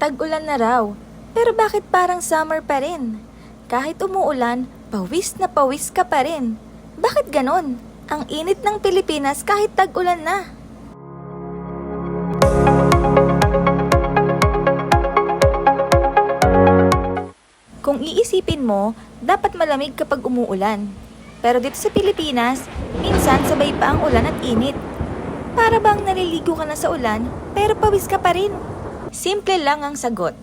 Tag-ulan na raw. Pero bakit parang summer pa rin? Kahit umuulan, pawis na pawis ka pa rin. Bakit ganon? Ang init ng Pilipinas kahit tag-ulan na. Kung iisipin mo, dapat malamig kapag umuulan. Pero dito sa Pilipinas, minsan sabay pa ang ulan at init. Para bang naliligo ka na sa ulan, pero pawis ka pa rin. Simple lang ang sagot.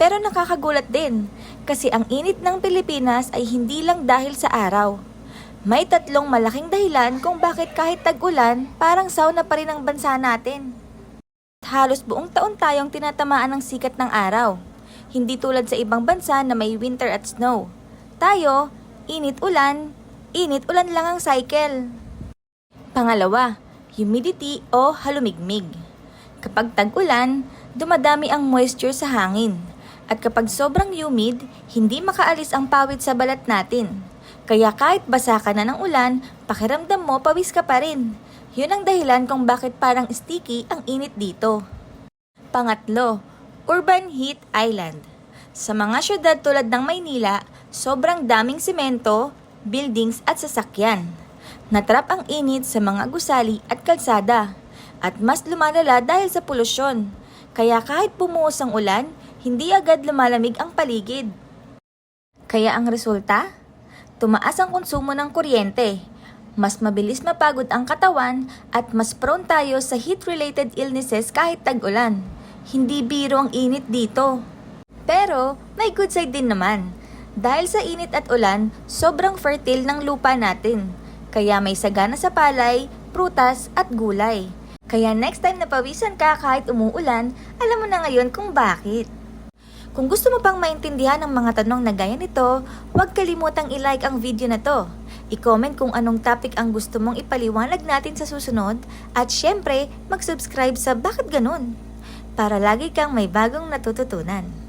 Pero nakakagulat din, kasi ang init ng Pilipinas ay hindi lang dahil sa araw. May tatlong malaking dahilan kung bakit kahit tag-ulan, parang sauna pa rin ang bansa natin. Halos buong taon tayong tinatamaan ng sikat ng araw. Hindi tulad sa ibang bansa na may winter at snow. Tayo, init-ulan, init-ulan lang ang cycle. Pangalawa, humidity o halumigmig. Kapag tag-ulan, dumadami ang moisture sa hangin. At kapag sobrang humid, hindi makaalis ang pawid sa balat natin. Kaya kahit basa ka na ng ulan, pakiramdam mo pawis ka pa rin. Yun ang dahilan kung bakit parang sticky ang init dito. Pangatlo, Urban Heat Island. Sa mga syudad tulad ng Maynila, sobrang daming simento, buildings at sasakyan. Natrap ang init sa mga gusali at kalsada. At mas lumalala dahil sa polusyon. Kaya kahit bumuhos ang ulan, hindi agad lumalamig ang paligid. Kaya ang resulta? Tumaas ang konsumo ng kuryente. Mas mabilis mapagod ang katawan at mas prone tayo sa heat-related illnesses kahit tag-ulan. Hindi biro ang init dito. Pero may good side din naman. Dahil sa init at ulan, sobrang fertile ng lupa natin. Kaya may sagana sa palay, prutas at gulay. Kaya next time na pawisan ka kahit umuulan, alam mo na ngayon kung bakit. Kung gusto mo pang maintindihan ang mga tanong na gaya nito, huwag kalimutang i-like ang video na to. I-comment kung anong topic ang gusto mong ipaliwanag natin sa susunod at syempre, mag-subscribe sa Bakit Ganun? Para lagi kang may bagong natututunan.